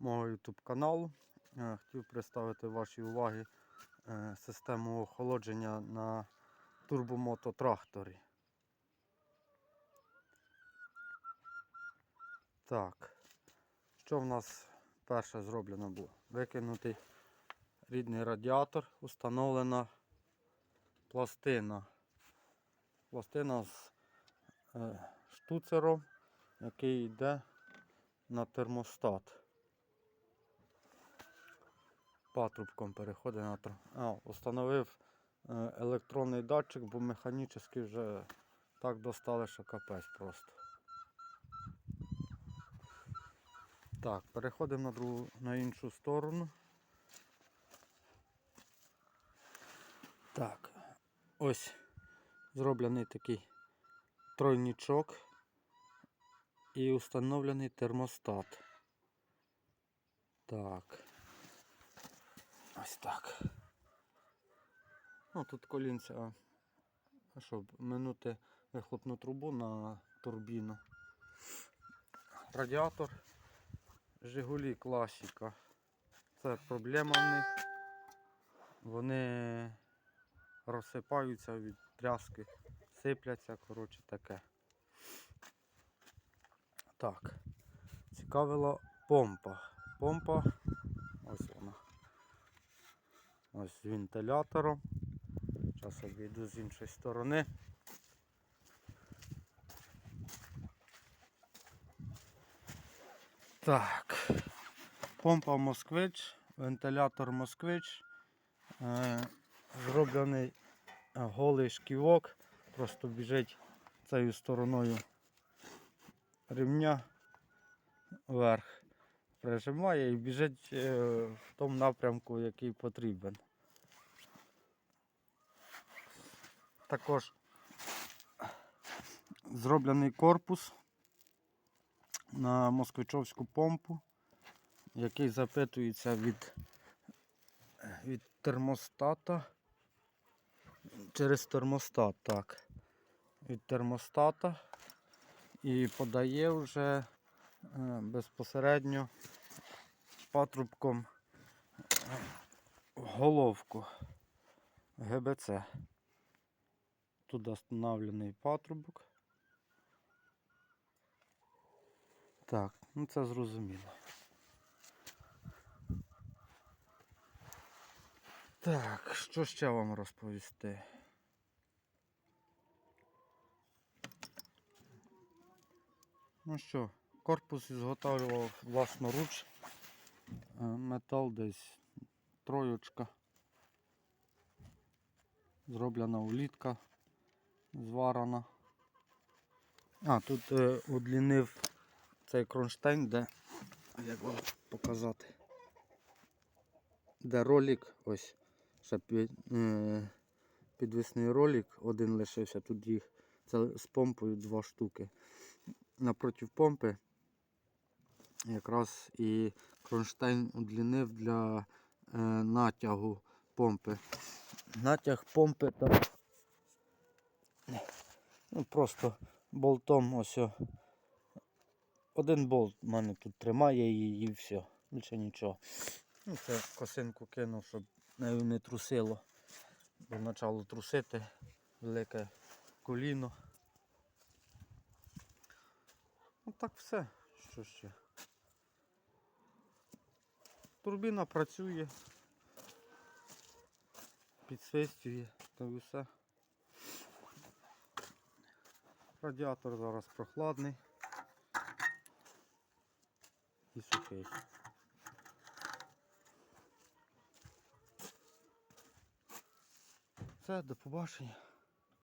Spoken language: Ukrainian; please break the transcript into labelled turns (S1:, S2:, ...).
S1: мого YouTube каналу. Е, Хотів представити вашій увазі е, систему охолодження на турбомототракторі. Так, що в нас перше зроблено було? Викинутий рідний радіатор, установлена пластина. Пластина з е, штуцером, який йде на термостат. Патрубком переходить на тр... А, установив е, електронний датчик, бо механічний вже так достали, що капець просто. Так, переходимо на другу на іншу сторону. Так, ось зроблений такий тройнічок і установлений термостат. Так. Ось так. Ну, тут колінця, щоб минути вихлопну трубу на турбіну. Радіатор Жигулі класіка. Це проблема в них. Вони розсипаються від тряски, сипляться, коротше таке. Так, цікавила помпа. Помпа. Ось з вентилятором. Зараз обійду з іншої сторони. Так, помпа Москвич, вентилятор Москвич. Е, зроблений е, голий шківок, просто біжить цією стороною ремня вверх, прижимає і біжить е, в тому напрямку, який потрібен. Також зроблений корпус на москвичовську помпу, який запитується від, від термостата через термостат, так. Від термостата і подає вже е, безпосередньо патрубком е, головку ГБЦ. Тут встановлений патрубок. Так, ну це зрозуміло. Так, що ще вам розповісти? Ну що, корпус зготовлював власноруч. Е, Метал десь троєчка. Зроблена улітка, зварена. А, тут е, удлінив цей кронштейн, де, як вам показати, де ролик, ось, ще під, е, підвісний ролик, один лишився, тут їх це з помпою два штуки. Напроти помпи якраз і кронштейн удлінив для е, натягу помпи. Натяг помпи там ну, просто болтом ось. Один болт в мене тут тримає її і все. Більше нічого. Ну, це косинку кинув, щоб не трусило. Бо почало трусити велике коліно. Ну так все. Що ще? Турбіна працює, підсвистює та все. Радіатор зараз прохладний і сухий. Все, до побачення.